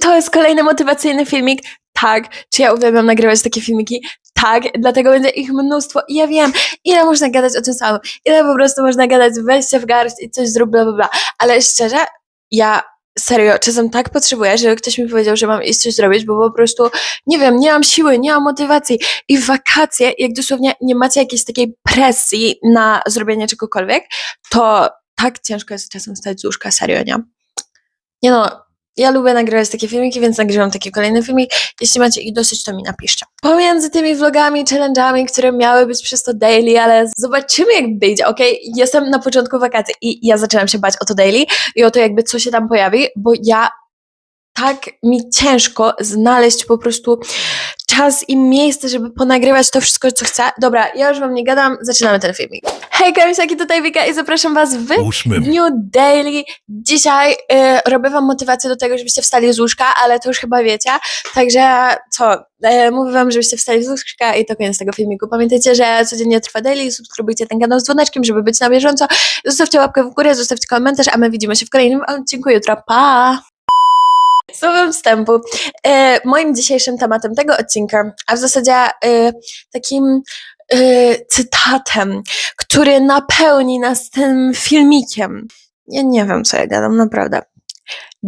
To jest kolejny motywacyjny filmik. Tak, czy ja uwielbiam nagrywać takie filmiki? Tak, dlatego będzie ich mnóstwo. I ja wiem, ile można gadać o tym samym, ile po prostu można gadać, weź się w garść i coś zrób, bla, bla, bla. Ale szczerze, ja serio, czasem tak potrzebuję, żeby ktoś mi powiedział, że mam iść coś zrobić, bo po prostu, nie wiem, nie mam siły, nie mam motywacji. I w wakacje, jak dosłownie nie macie jakiejś takiej presji na zrobienie czegokolwiek, to tak ciężko jest czasem stać z łóżka, serio, nie? Nie no, ja lubię nagrywać takie filmiki, więc nagrywam taki kolejny filmik. Jeśli macie ich dosyć, to mi napiszcie. Pomiędzy tymi vlogami, challenge'ami, które miały być przez to daily, ale zobaczymy jak wyjdzie, ok? Jestem na początku wakacji i ja zaczynam się bać o to daily i o to jakby co się tam pojawi, bo ja tak mi ciężko znaleźć po prostu czas i miejsce, żeby ponagrywać to wszystko, co chcę. Dobra, ja już wam nie gadam, zaczynamy ten filmik. Hej, Kamisiaki, tutaj Wika i zapraszam was w ósmym. dniu daily. Dzisiaj y, robię wam motywację do tego, żebyście wstali z łóżka, ale to już chyba wiecie. Także co, y, mówię wam, żebyście wstali z łóżka i to koniec tego filmiku. Pamiętajcie, że codziennie trwa daily, subskrybujcie ten kanał z dzwoneczkiem, żeby być na bieżąco. Zostawcie łapkę w górę, zostawcie komentarz, a my widzimy się w kolejnym odcinku jutro. Pa! Słowem wstępu, e, moim dzisiejszym tematem tego odcinka, a w zasadzie e, takim e, cytatem, który napełni nas tym filmikiem. Ja nie wiem, co ja gadam, naprawdę.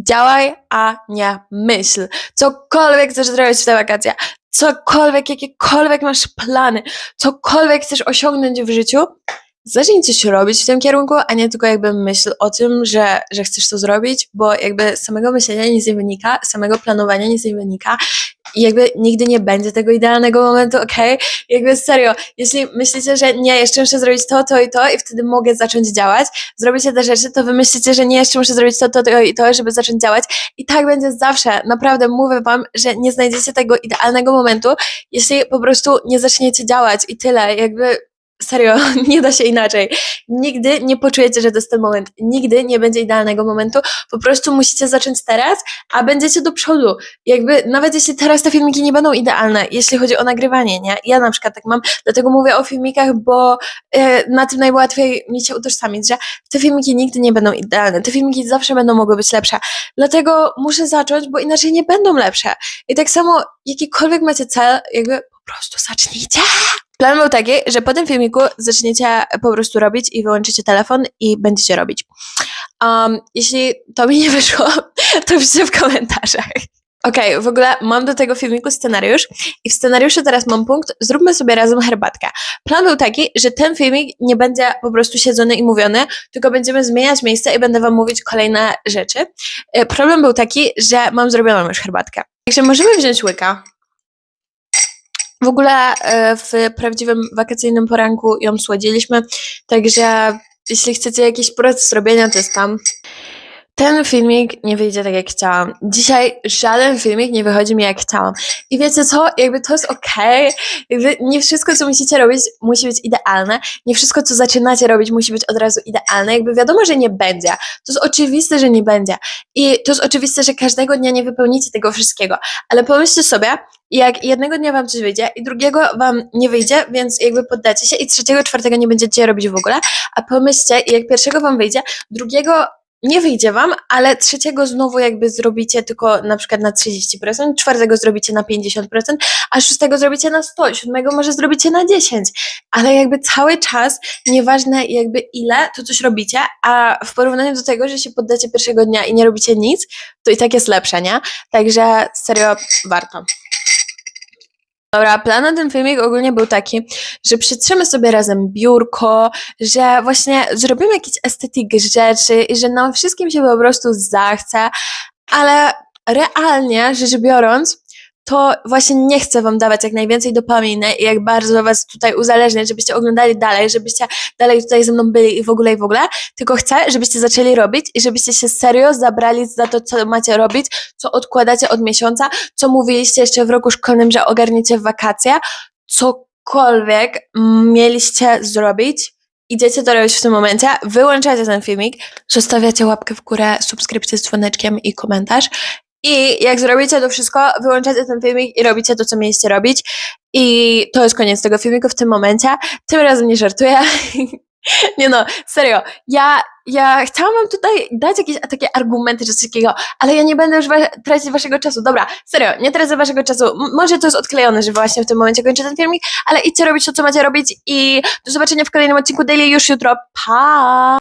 Działaj, a nie myśl. Cokolwiek chcesz zrobić w te wakacje, cokolwiek, jakiekolwiek masz plany, cokolwiek chcesz osiągnąć w życiu, zacznij coś robić w tym kierunku, a nie tylko jakby myśl o tym, że, że chcesz to zrobić, bo jakby z samego myślenia nic nie wynika, z samego planowania nic nie wynika i jakby nigdy nie będzie tego idealnego momentu, okej? Jakby serio, jeśli myślicie, że nie, jeszcze muszę zrobić to, to i to i wtedy mogę zacząć działać, zrobicie te rzeczy, to wy myślicie, że nie, jeszcze muszę zrobić to, to, to i to, żeby zacząć działać i tak będzie zawsze. Naprawdę mówię wam, że nie znajdziecie tego idealnego momentu, jeśli po prostu nie zaczniecie działać i tyle, jakby Serio, nie da się inaczej. Nigdy nie poczujecie, że to jest ten moment. Nigdy nie będzie idealnego momentu. Po prostu musicie zacząć teraz, a będziecie do przodu. Jakby, nawet jeśli teraz te filmiki nie będą idealne, jeśli chodzi o nagrywanie, nie? Ja na przykład tak mam, dlatego mówię o filmikach, bo e, na tym najłatwiej mi się utożsamić, że te filmiki nigdy nie będą idealne. Te filmiki zawsze będą mogły być lepsze. Dlatego muszę zacząć, bo inaczej nie będą lepsze. I tak samo, jakikolwiek macie cel, jakby prostu zacznijcie. Plan był taki, że po tym filmiku zaczniecie po prostu robić i wyłączycie telefon i będziecie robić. Um, jeśli to mi nie wyszło, to piszcie w komentarzach. Okej, w ogóle mam do tego filmiku scenariusz i w scenariuszu teraz mam punkt, zróbmy sobie razem herbatkę. Plan był taki, że ten filmik nie będzie po prostu siedzony i mówiony, tylko będziemy zmieniać miejsce i będę wam mówić kolejne rzeczy. E, Problem był taki, że mam zrobioną już herbatkę. Także możemy wziąć łyka. W ogóle e, w prawdziwym wakacyjnym poranku ją słodziliśmy, także jeśli chcecie jakiś proces robienia, to jest tam. Ten filmik nie wyjdzie tak jak chciałam. Dzisiaj żaden filmik nie wychodzi mi jak chciałam. I wiecie co? Jakby to jest okej. Nie wszystko, co musicie robić, musi być idealne. Nie wszystko, co zaczynacie robić, musi być od razu idealne. Jakby wiadomo, że nie będzie. To jest oczywiste, że nie będzie. I to jest oczywiste, że każdego dnia nie wypełnicie tego wszystkiego. Ale pomyślcie sobie, jak jednego dnia wam coś wyjdzie i drugiego wam nie wyjdzie, więc jakby poddacie się i trzeciego, czwartego nie będziecie robić w ogóle, a pomyślcie, jak pierwszego wam wyjdzie, drugiego nie wyjdzie wam, ale trzeciego znowu jakby zrobicie tylko na przykład na 30%, czwartego zrobicie na 50%, a szóstego zrobicie na 100, siódmego może zrobicie na 10, ale jakby cały czas, nieważne jakby ile, to coś robicie, a w porównaniu do tego, że się poddacie pierwszego dnia i nie robicie nic, to i tak jest lepsze, nie? Także serio warto. Dobra, plan na ten filmik ogólnie był taki, że przytrzemy sobie razem biurko, że właśnie zrobimy jakieś estetyk rzeczy i że nam wszystkim się po prostu zachce, ale realnie rzecz biorąc, to właśnie nie chcę wam dawać jak najwięcej dopaminy i jak bardzo was tutaj uzależniać, żebyście oglądali dalej, żebyście dalej tutaj ze mną byli i w ogóle i w ogóle, tylko chcę, żebyście zaczęli robić i żebyście się serio zabrali za to, co macie robić, co odkładacie od miesiąca, co mówiliście jeszcze w roku szkolnym, że ogarniecie wakacje, cokolwiek mieliście zrobić, idziecie to robić w tym momencie, wyłączacie ten filmik, zostawiacie łapkę w górę, subskrypcję z dzwoneczkiem i komentarz. I jak zrobicie to wszystko, wyłączacie ten filmik i robicie to, co mieliście robić. I to jest koniec tego filmiku w tym momencie. Tym razem nie żartuję. Nie no, serio. Ja, ja chciałam wam tutaj dać jakieś takie argumenty czy coś takiego, ale ja nie będę już wa- tracić waszego czasu. Dobra, serio, nie tracę waszego czasu. M- może to jest odklejone, że właśnie w tym momencie kończę ten filmik, ale idźcie robić to, co macie robić i do zobaczenia w kolejnym odcinku Daily już jutro. Pa!